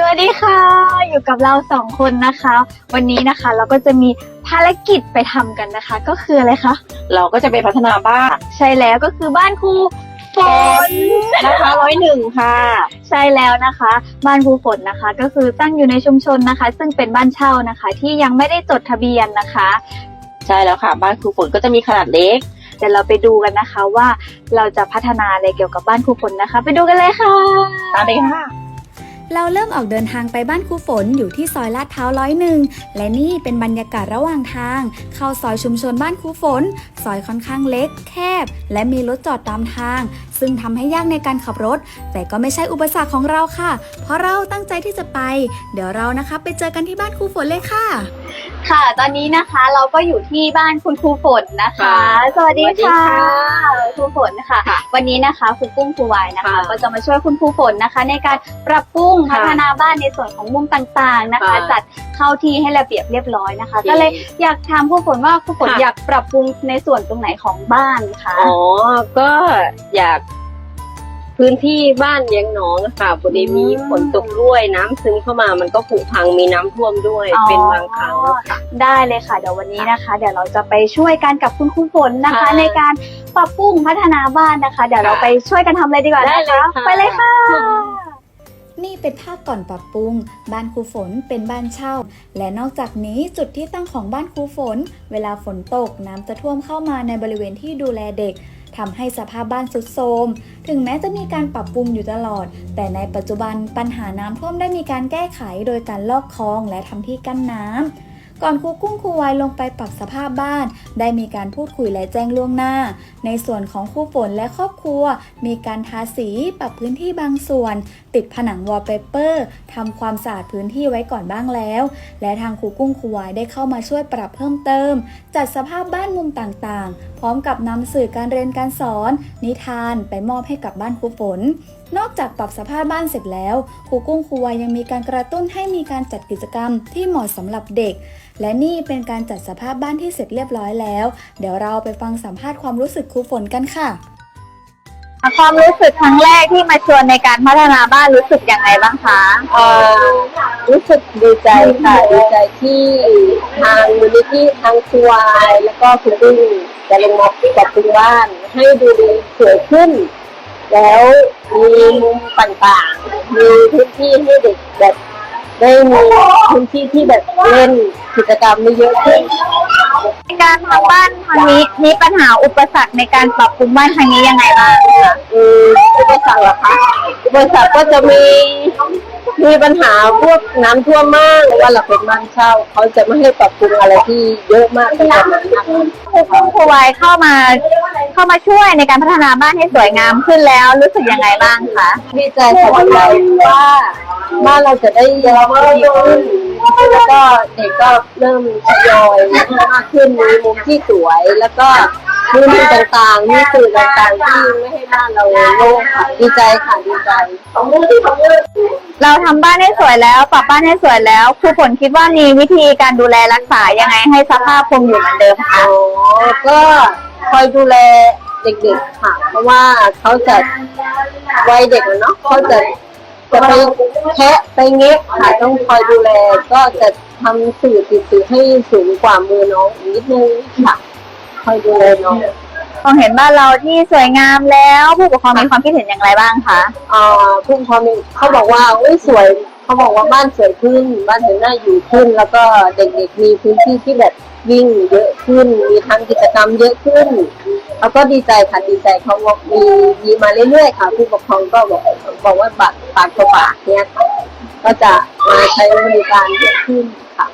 สวัสดีค่ะ อยู่กับเราสองคนนะคะ วันนี้นะคะเราก็จะมีภารกิจไปทำกันนะคะ ก็คืออะไรคะเราก็จะไปพัฒนาบ้านใช่แล้วก็คือบ้านครูฝนนะคะร้อยหนึ่งค่ะ ใช่แล้วนะคะ บ้านครูฝนนะคะ ก็คือตั้งอยู่ในชุมชนนะคะ ซึ่งเป็นบ้านเช่านะคะ ที่ยังไม่ได้จดทะเบียนนะคะ ใช่แล้วค่ะ บ้านครูฝนก็จะมีขนาดเล็กเดี๋ยวเราไปดูกันนะคะว่าเราจะพัฒนาอะไรเกี่ยวกับบ้านครูฝนนะคะ ไปดูกันเลยค่ะตามไปค่ะ เราเริ่มออกเดินทางไปบ้านครูฝนอยู่ที่ซอยลาดเท้าร้อยหนึ่งและนี่เป็นบรรยากาศระหว่างทาง เข้าซอยชุมชนบ้านครูฝน ซอยค่อนข้างเล็ก แคบ และมีรถจอดตามทาง ซึ่งทำให้ยากในการขับรถ แต่ก็ไม่ใช่อุปสรรคของเราค่ะ เพราะเราตั้งใจที่จะไป เดี๋ยวเรานะคะ ไปเจอกันที่บ้านครูฝนเลยค่ะ ค่ะ ตอนนี้นะคะเราก็อยู่ที่บ้านคุณครูฝนนะคะ ค่ะสวัสดีสวัสดีค่ะค่ะครูฝนค่ะ ค่ะวันนี้นะคะคุณกุ้งครูวายนะคะ ค่ะก็จะมาช่วยคุณครูฝนนะคะ ในการปรับปรุงค่ะพัฒนาบ้านในส่วนของมุมต่างๆนะคะ ค่ะจัดเข้าที่ให้ระเบียบเรียบร้อยนะคะโอเคก็เลยอยากถามครูฝนว่าครูฝนค่ะ อยากปรับปรุงในส่วนตรงไหนของบ้านคะ อ๋อ ก็อยาก พื้นที่บ้านเลี้ยงน้องอะค่ะพอดีมีฝนตกด้วยน้ำซึมเข้ามามันก็ผุพังมีน้ำท่วมด้วยอ๋อ เป็นบางครั้งอะค่ะ ได้เลยค่ะเดี๋ยววันนี้นะคะ เดี๋ยวเราจะไปช่วยกันกับคุณครูฝนนะคะ ค่ะในการปรับปรุงพัฒนาบ้านนะคะ เดี๋ยวเราค่ะไปช่วยกันทำเลยดีกว่าได้นะเลยคะค่ะ ไปเลยค่ะ นี่เป็นภาพก่อนปรับปรุง บ้านครูฝนเป็นบ้านเช่า และนอกจากนี้จุดที่ตั้งของบ้านครูฝน เวลาฝนตกน้ำจะท่วมเข้ามาในบริเวณที่ดูแลเด็ก ทำให้สภาพบ้านสุดโทรมถึงแม้จะมีการปรับปรุงอยู่ตลอด แต่ในปัจจุบันปัญหาน้ำท่วมได้มีการแก้ไขโดยการลอกคลองและทำที่กั้นน้ำ ก่อนครูกุ้งครูวายลงไปปรับสภาพบ้าน ได้มีการพูดคุยและแจ้งล่วงหน้า ในส่วนของครูฝนและครอบครัว มีการทาสีปรับพื้นที่บางส่วน ติดผนังวอลเปเปอร์ทำความสะอาดพื้นที่ไว้ก่อนบ้างแล้ว และทางครูกุ้งครูวายได้เข้ามาช่วยปรับเพิ่มเติม จัดสภาพบ้านมุมต่างๆ พร้อมกับนำสื่อการเรียนการสอน นิทานไปมอบให้กับบ้านครูฝนนอกจากปรับสภาพบ้านเสร็จแล้วครูกุ้งครูวายังมีการกระตุ้นให้มีการจัดกิจกรรมที่เหมาะสำหรับเด็ก และนี่เป็นการจัดสภาพบ้านที่เสร็จเรียบร้อยแล้ว เดี๋ยวเราไปฟังสัมภาษณ์ความรู้สึกครูฝนกันค่ะความรู้สึกครั้งแรกที่มาชวนในการพัฒนาบ้านรู้สึกยังไงบ้างคะเออรู้สึกดีใจค่ะดีใจที่ทางมูลนิธิทางครูวายแล้วก็คุณตุ้งจะลงมาปรับปรุงบ้าน ให้ดูดีสวยขึ้น แล้วมีมุมต่างๆ มีพื้นที่ให้เด็กแบบได้มีพื้นที่ที่แบบเล่นกิจกรรมไม่เยอะขึ้นในการทำบ้านครั้งนี้มีปัญหาอุปสรรคในการปรับปรุงบ้านครั้งนี้ยังไงบ้างคะ อืมอุปสรรคเหรอคะอุปสรรคก็จะมี มีปัญหาพวกน้ำท่วมมากว่าเราเป็นบ้านเช่าเขาจะไม่ให้ปรับปรุงอะไรที่เยอะมากขนาดนั้นนะคะ ครูกุ้งครูวายเข้ามาเข้ามาช่วยในการพัฒนาบ้านให้สวยงามขึ้นแล้วรู้สึกยังไงบ้างคะดีใจค่ะดีใจว่าบ้านเราจะได้ดีขึ้นแล้วก็เด็กก็เริ่มทยอยมากขึ้นมีมุมที่สวยแล้วก็ มีมุมต่างๆ มีสื่อต่างๆที่ไม่ให้บ้านเราโล่งค่ะดีใจค่ะดีใจเราทำบ้านให้สวยแล้วปรับบ้านให้สวยแล้วครูฝนคิดว่ามีวิธีการดูแลรักษายังไงให้สภาพคงอยู่เหมือนเดิมคะอ๋อก็คอยดูแลเด็กๆค่ะ เพราะว่าเขาจะวัยเด็กอะเนาะเขาจะจะไปแคะไปเงะค่ะต้องคอยดูแล ก็จะทำสื่อติดสื่อให้สูงกว่ามือน้องอีกนิดนึงค่ะ คอยดูแลน้องพอเห็นบ้านเราที่สวยงามแล้ว ผู้ปกครองมีความคิดเห็นอย่างไรบ้างคะอ่าพุ่งพอมีเขาบอกว่าอุ้ยสวย เขาบอกว่าบ้านสวยขึ้น บ้านเห็นหน้าอยู่ขึ้น แล้วก็เด็กๆมีพื้นที่ที่แบบวิ่งเยอะขึ้น มีทำกิจกรรมเยอะขึ้น แล้วก็ดีใจค่ะดีใจเขาบอกมีมีมาเรื่อยๆค่ะ ผู้ปกครองก็บอกบอกว่าปากปากต่อปากเนี่ยค่ะก็จะมาใช้บริการเยอะขึ้นค่ะ